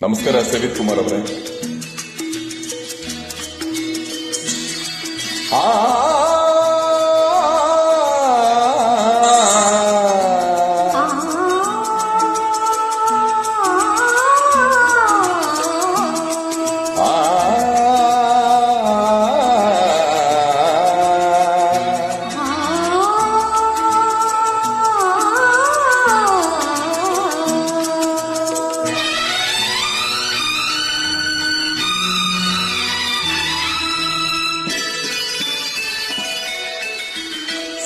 ನಮಸ್ಕಾರ ಸವಿತ್ ಕುಮಾರ್ ಅವರೇ ಆ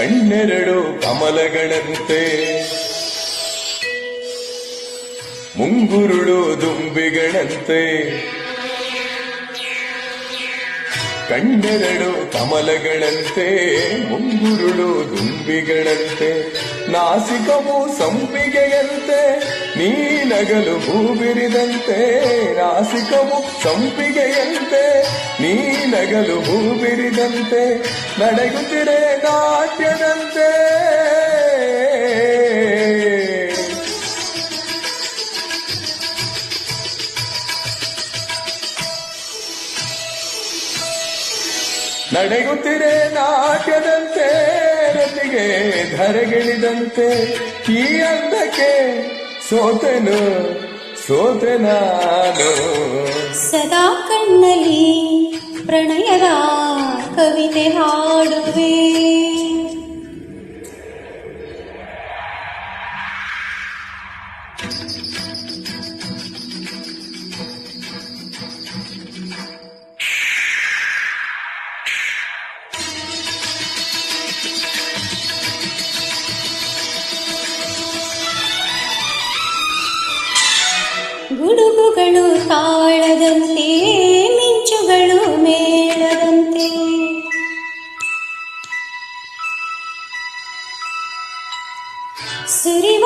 ಕಣ್ಣೆರಡು ಕಮಲಗಳಂತೆ. ಮುಂಗುರುಳು ದುಂಬಿಗಳಂತೆ. ಕಣ್ಣೆರಡು ಕಮಲಗಳಂತೆ ಮುಂಗುರುಳು ದುಂಬಿಗಳಂತೆ. ನಾಸಿಕವು ಸಂಪಿಗೆಯಂತೆ ನೀ ನಗಲು ಹೂಬಿರಿದಂತೆ ನಾಸಿಕವು ಸಂಪಿಗೆಯಂತೆ ನೀನಗಲು ಹೂಬಿರಿದಂತೆ ನಡೆಯುತ್ತಿರೆ ನಾಟ್ಯದಂತೆ. ನಡೆಯುತ್ತಿರೆ ನಾಟ್ಯದಂತೆ ರತಿಗೆ ಧರೆಗಿಳಿದಂತೆ ಈ ಅಂದಕ್ಕೆ ಸೋತೆನು ಸೋತೆ ನಾನು ಸದಾ ಕಣ್ಣಲ್ಲಿ ಪ್ರಣಯದ ಕವಿತೆ ಹಾಡುವೆ ಗುಡುಗುಗಳು ತಾಳದಂತೆ ಮಿಂಚುಗಳು ಮೇಳದಂತೆ ಸುರಿವ